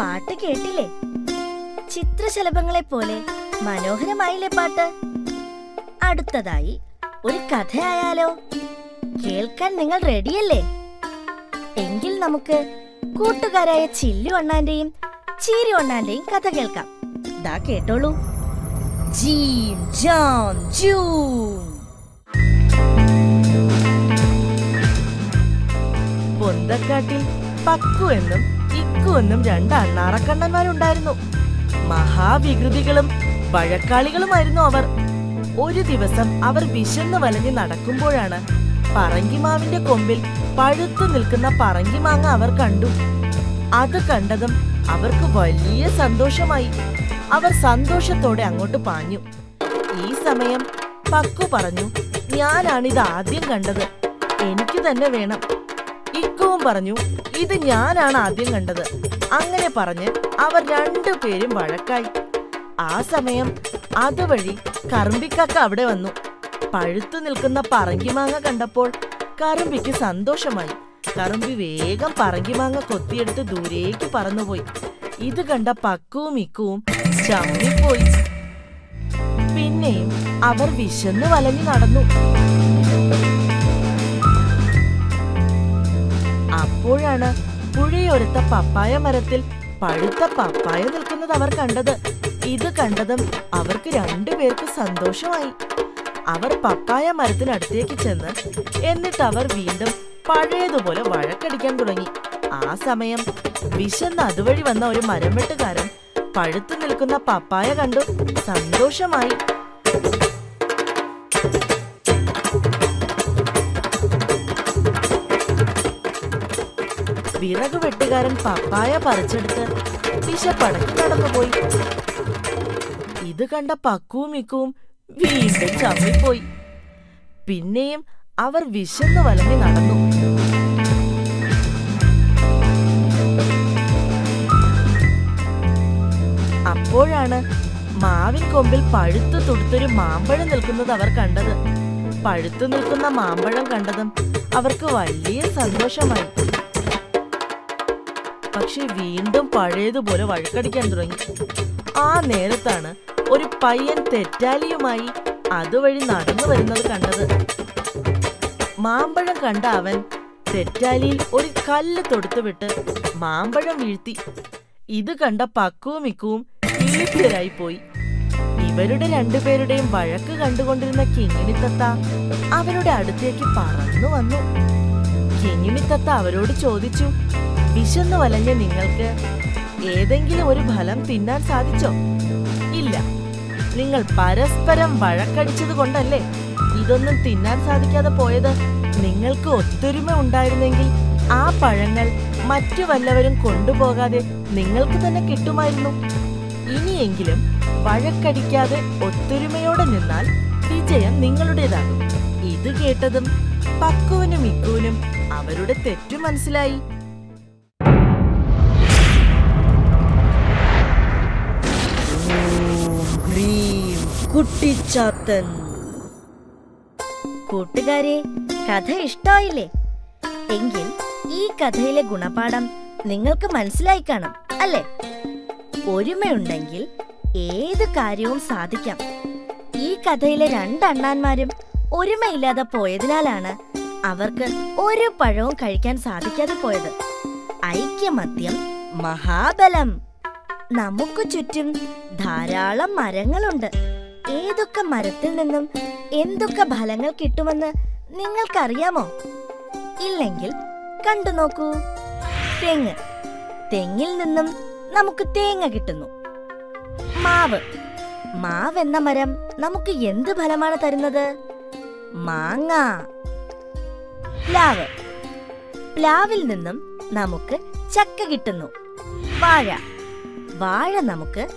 പാട്ട് കേട്ടില്ലേ? ചിത്രശലഭങ്ങളെ പോലെ മനോഹരമായില്ലേ പാട്ട്? അടുത്തതായി ഒരു കഥയായാലോ? കേൾക്കാൻ നിങ്ങൾ റെഡിയല്ലേ? എങ്കിൽ നമുക്ക് കൂട്ടുകാരായ ചില്ലു അണ്ണാന്റെയും ചീരി അണ്ണാന്റെയും കഥ കേൾക്കാം. ദാ കേട്ടോളൂ. ജീം ജാം ജൂം. പൊന്തക്കാട്ടിൽ പക്കു എന്നും ഇക്കു എന്നും രണ്ട് അണ്ണാറക്കണ്ണന്മാരുണ്ടായിരുന്നു മഹാവികൃതികളും വഴക്കാളികളുമായിരുന്നു അവർ. ഒരു ദിവസം അവർ വിശന്ന് വലഞ്ഞ് നടക്കുമ്പോഴാണ് പറങ്കിമാവിന്റെ കൊമ്പിൽ പഴുത്തു നിൽക്കുന്ന പറങ്കിമാങ്ങ അവർ കണ്ടു. അത് കണ്ടതും അവർക്ക് വലിയ സന്തോഷമായി. അവർ സന്തോഷത്തോടെ അങ്ങോട്ട് പാഞ്ഞു. ഈ സമയം പക്കു പറഞ്ഞു ഞാനാണിത് ആദ്യം കണ്ടത്. എനിക്ക് തന്നെ വേണം. ഇക്കവും പറഞ്ഞു ഇത് ഞാനാണ് ആദ്യം കണ്ടത്. അങ്ങനെ പറഞ്ഞ് അവർ രണ്ടുപേരും വഴക്കായി. ആ സമയം അതുവഴി കറുമ്പിക്കാക്ക അവിടെ വന്നു. പഴുത്തു നിൽക്കുന്ന പറങ്കിമാങ്ങ കണ്ടപ്പോൾ കറുമ്പിക്ക് സന്തോഷമായി. കറുമ്പി വേഗം പറങ്കിമാങ്ങ കൊത്തിയെടുത്ത് ദൂരേക്ക് പറന്നുപോയി. ഇത് കണ്ട പക്കുവും ഇക്കുവും ചമ്മിപ്പോയി. പിന്നെയും അവർ വിശന്ന് വലഞ്ഞു നടന്നു. അപ്പോഴാണ് പുഴയോരത്ത പപ്പായ മരത്തിൽ പഴുത്ത പപ്പായ നിൽക്കുന്നത് അവർ കണ്ടത്. ഇത് കണ്ടതും അവർക്ക് രണ്ടുപേർക്ക് സന്തോഷമായി. അവർ പപ്പായ മരത്തിനടുത്തേക്ക് ചെന്ന് എന്നിട്ട് അവർ വീണ്ടും പഴയതുപോലെ വഴക്കടിക്കാൻ തുടങ്ങി. ആ സമയം വിശന്ന് അതുവഴി വന്ന ഒരു മരം വെട്ടുകാരൻ പഴുത്തു നിൽക്കുന്ന പപ്പായ കണ്ടു. സന്തോഷമായി. വിറക് വെട്ടുകാരൻ പപ്പായ പറിച്ചെടുത്ത് വിശപ്പടക്കി നടന്നുപോയി ഇത് കണ്ട പക്കുവും മിക്കുവും വീണ്ടും ചമ്മിപ്പോയി. പിന്നെയും അവർ വിശന്ന് വലഞ്ഞു നടന്നു. അപ്പോഴാണ് മാവിൻ കൊമ്പിൽ പഴുത്തു തുടുത്തൊരു മാമ്പഴം നിൽക്കുന്നത് അവർ കണ്ടത്. പഴുത്തു നിൽക്കുന്ന മാമ്പഴം കണ്ടതും അവർക്ക് വലിയ സന്തോഷമായി. പക്ഷെ വീണ്ടും പഴയതുപോലെ വഴക്കടിക്കാൻ തുടങ്ങി. ആ നേരത്താണ് ഒരു പയ്യൻ തെറ്റാലിയുമായി അതുവഴി നടന്നു വരുന്നത് കണ്ടത്. മാമ്പഴം കണ്ട അവൻ തെറ്റാലിയിൽ ഒരു കല്ല് തൊടുത്തുവിട്ട് മാമ്പഴം വീഴ്ത്തി. ഇത് കണ്ട പക്കുവും മിക്കുവും ഇളിപ്പിരായി പോയി ഇവരുടെ രണ്ടുപേരുടെയും വഴക്ക് കണ്ടുകൊണ്ടിരുന്ന കിങ്ങിണിത്തത്ത അവരുടെ അടുത്തേക്ക് പറന്നു വന്നു. കിങ്ങിണിത്തത്ത അവരോട് ചോദിച്ചു വിശന്നു വലഞ്ഞ നിങ്ങൾക്ക് ഏതെങ്കിലും ഒരു ഫലം തിന്നാൻ സാധിച്ചോ? ഇല്ല. നിങ്ങൾ പരസ്പരം വഴക്കടിച്ചത് കൊണ്ടല്ലേ ഇതൊന്നും തിന്നാൻ സാധിക്കാതെ പോയത്? നിങ്ങൾക്ക് ഒത്തൊരുമ ഉണ്ടായിരുന്നെങ്കിൽ ആ പഴങ്ങൾ മറ്റു വല്ലവരും കൊണ്ടുപോകാതെ നിങ്ങൾക്ക് തന്നെ കിട്ടുമായിരുന്നു. ഇനിയെങ്കിലും വഴക്കടിക്കാതെ ഒത്തൊരുമയോടെ നിന്നാൽ വിജയം നിങ്ങളുടേതാകും ഇത് കേട്ടതും പക്കുവിനും ഇക്കുവിനും അവരുടെ തെറ്റു മനസ്സിലായി കുട്ടിച്ചാത്തൻ. കൂട്ടുകാരെ കഥ ഇഷ്ടായില്ലേ എങ്കിൽ ഈ കഥയിലെ ഗുണപാഠം നിങ്ങൾക്ക് മനസ്സിലായി കാണും അല്ലേ? ഒരുമയുണ്ടെങ്കിൽ ഏത് കാര്യവും സാധിക്കാം. ഈ കഥയിലെ രണ്ട് അണ്ണാന്മാരും ഒരുമയില്ലാതെ പോയതിനാലാണ് അവർക്ക് ഒരു പഴവും കഴിക്കാൻ സാധിക്കാതെ പോയത്. ഐക്യമത്യം മഹാബലം. നമുക്ക് ചുറ്റും ധാരാളം മരങ്ങളുണ്ട്. ഏതൊക്കെ മരത്തിൽ നിന്നും എന്തൊക്കെ ഫലങ്ങൾ കിട്ടുമെന്ന് നിങ്ങൾക്കറിയാമോ? ഇല്ലെങ്കിൽ കണ്ടു നോക്കൂ. തെങ്ങ്. തെങ്ങിൽ നിന്നും നമുക്ക് തേങ്ങ കിട്ടുന്നു. മാവ്. മാവ് എന്ന മരം നമുക്ക് എന്ത് ഫലമാണ് തരുന്നത്? മാങ്ങ. പ്ലാവ്. പ്ലാവിൽ നിന്നും നമുക്ക് ചക്ക കിട്ടുന്നു. വാഴ. വാഴ നമുക്ക്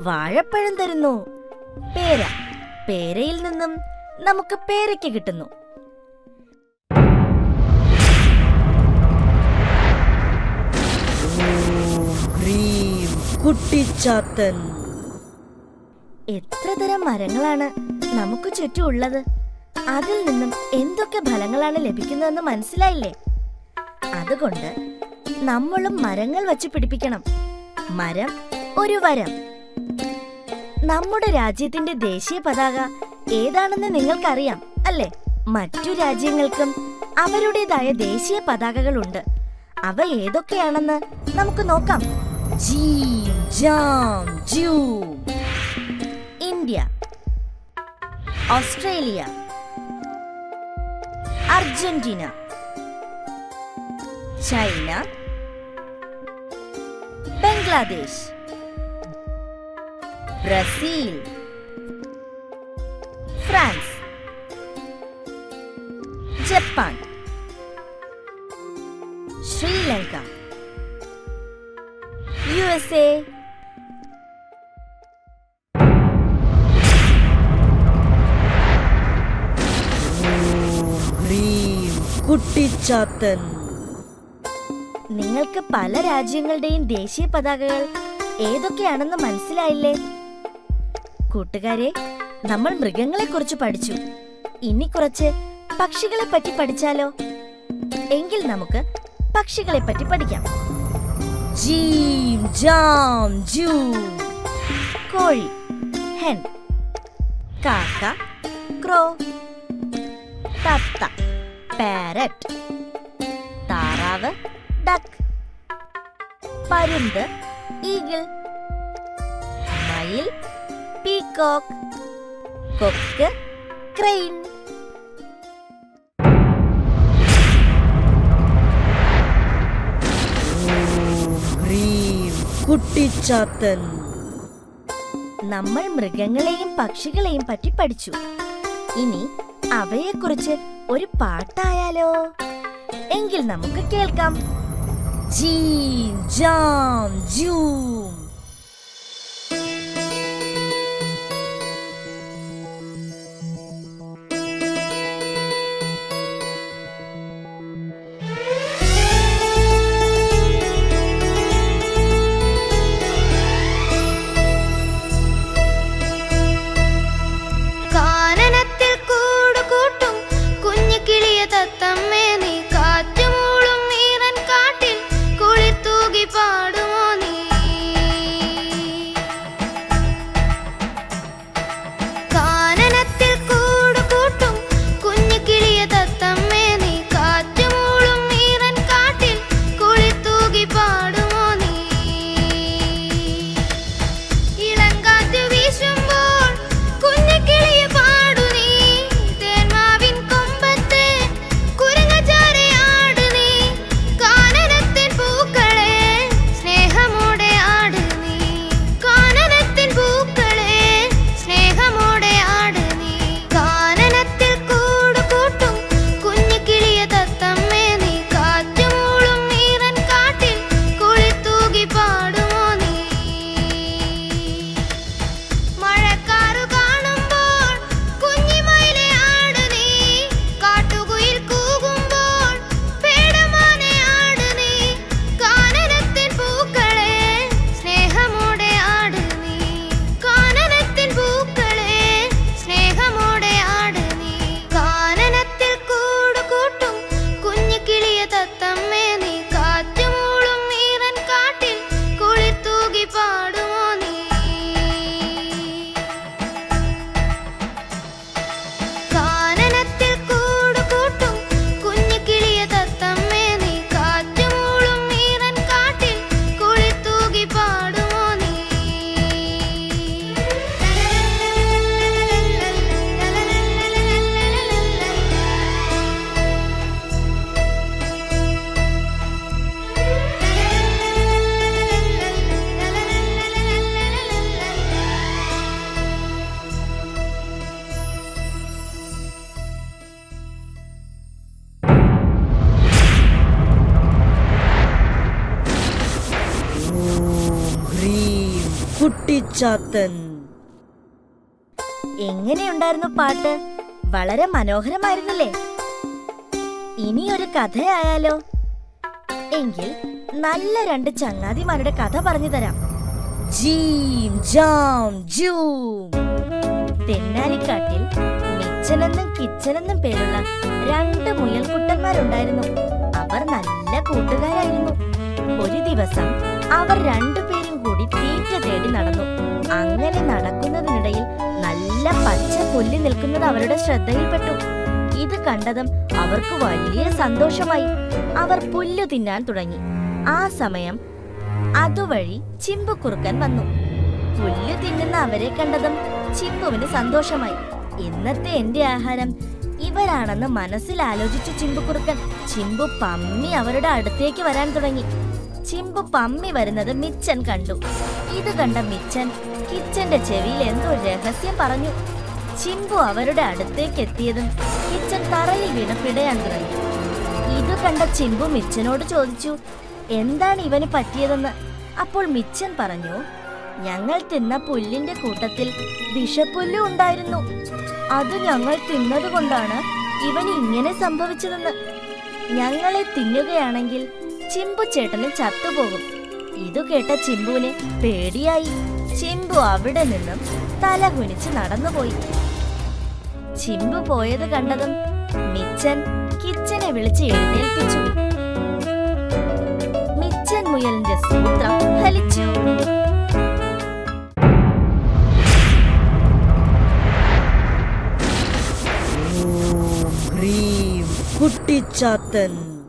വാഴപ്പഴം തരുന്നു. പേര. പേരയിൽ നിന്നും നമുക്ക് പേരയ്ക്ക് കിട്ടുന്നു. കുട്ടിച്ചാത്തൻ. എത്ര തരം മരങ്ങളാണ് നമുക്ക് ചുറ്റും ഉള്ളത്? അതിൽ നിന്നും എന്തൊക്കെ ഫലങ്ങളാണ് ലഭിക്കുന്നതെന്ന് മനസ്സിലായില്ലേ? അതുകൊണ്ട് നമ്മളും മരങ്ങൾ വച്ച് പിടിപ്പിക്കണം. മരം ഒരു വരം. നമ്മുടെ രാജ്യത്തിന്റെ ദേശീയ പതാക ഏതാണെന്ന് നിങ്ങൾക്കറിയാം അല്ലേ? മറ്റു രാജ്യങ്ങൾക്കും അവരുടേതായ ദേശീയ പതാകകളുണ്ട്. അവ ഏതൊക്കെയാണെന്ന് നമുക്ക് നോക്കാം. ജി ജാം, ജൂ. India. Australia. Argentina. China. Bangladesh. Brazil. France. Japan. Sri Lanka. U S A ഹ്രീം കുട്ടിച്ചാത്തൻ. നിങ്ങൾക്ക് പല രാജ്യങ്ങളുടെയും ദേശീയ പതാകകൾ ഏതൊക്കെയാണെന്ന് മനസ്സിലായില്ലേ? കൂട്ടുകാരെ നമ്മൾ മൃഗങ്ങളെ കുറിച്ച് പഠിച്ചു. ഇനി കുറച്ച് പക്ഷികളെ പറ്റി പഠിച്ചാലോ? എങ്കിൽ നമുക്ക് പക്ഷികളെ പറ്റി പഠിക്കാം. ജീം ജാം ജൂ കോഴി ഹെൻ കാക്ക ക്രോ തത്ത പാരറ്റ് താറാവ് ഡക്ക് പരുന്ത് ഈഗിൾ മയിൽ പീകോക്ക് കൊക്ക് ക്രെയിൻ കുട്ടിച്ചാത്തൻ. നമ്മൾ മൃഗങ്ങളെയും പക്ഷികളെയും പറ്റി പഠിച്ചു. ഇനി അവയെക്കുറിച്ച് ഒരു പാട്ടായാലോ? എങ്കിൽ നമുക്ക് കേൾക്കാം. ജീ ജാം ജൂം കുട്ടിച്ചാത്തൻ എങ്ങനെയുണ്ടായിരുന്നു പാട്ട്? വളരെ മനോഹരമായിരുന്നല്ലേ? ഇനി ഒരു കഥയായാലോ? എങ്കിൽ നല്ല രണ്ട് ചങ്ങാതിമാരുടെ കഥ പറഞ്ഞു തരാം. ജീം ജാം ജൂം. തെന്നാലിക്കാട്ടിൽ മിച്ചനെന്നും കിച്ചനെന്നും പേരുള്ള രണ്ട് മുയൽക്കുട്ടന്മാരുണ്ടായിരുന്നു. അവർ നല്ല കൂട്ടുകാരായിരുന്നു. ഒരു ദിവസം അവർ അങ്ങനെ നടക്കുന്നതിനിടയിൽ നല്ല പച്ച പുല്ല് നിൽക്കുന്നത് അവരുടെ ശ്രദ്ധയിൽപ്പെട്ടു. ഇത് കണ്ടതും അവർക്ക് വലിയ സന്തോഷമായി. അവർ പുല്ല് തിന്നാൻ തുടങ്ങി. ആ സമയം അതുവഴി ചിമ്പുക്കുറുക്കൻ വന്നു. പുല്ല് തിന്നുന്ന അവരെ കണ്ടതും ചിമ്പുവിന് സന്തോഷമായി. ഇന്നത്തെ എന്റെ ആഹാരം. ഇവരാണെന്ന് മനസ്സിൽ ആലോചിച്ചു ചിമ്പുക്കുറുക്കൻ ചിമ്പു പമ്മി അവരുടെ അടുത്തേക്ക് വരാൻ തുടങ്ങി. ചിമ്പു പമ്മി വരുന്നത് മിച്ചൻ കണ്ടു. ഇത് കണ്ട മിച്ചൻ കിച്ചന്റെ ചെവിയിൽ എന്തോ രഹസ്യം പറഞ്ഞു. ചിമ്പു അവരുടെ അടുത്തേക്ക് എത്തിയതും കിച്ചൻ തറയിൽ വീണപ്പിടയാൻ തുടങ്ങി. ഇത് കണ്ട ചിമ്പു മിച്ചനോട് ചോദിച്ചു എന്താണ് ഇവന് പറ്റിയതെന്ന്? അപ്പോൾ മിച്ചൻ പറഞ്ഞു ഞങ്ങൾ തിന്ന പുല്ലിന്റെ കൂട്ടത്തിൽ വിഷപ്പുല്ല് ഉണ്ടായിരുന്നു. അത് ഞങ്ങൾ തിന്നതുകൊണ്ടാണ് ഇവന് ഇങ്ങനെ സംഭവിച്ചതെന്ന്. ഞങ്ങളെ തിന്നുകയാണെങ്കിൽ ചിമ്പു ചേട്ടന് ചത്തുപോകും. ഇതു കേട്ട ചിമ്പുവിന് പേടിയായി. ചിമ്പു അവിടെ നിന്നും തല കുനിച്ച് നടന്നുപോയി. ചിമ്പു പോയത് കണ്ടതും മിച്ചൻ കിച്ചനെ വിളിച്ച് എഴുന്നേൽപ്പിച്ചു. മിച്ചൻ മുയലിന്റെ സൂത്രം ഫലിച്ചു. കുട്ടിച്ചാത്തൻ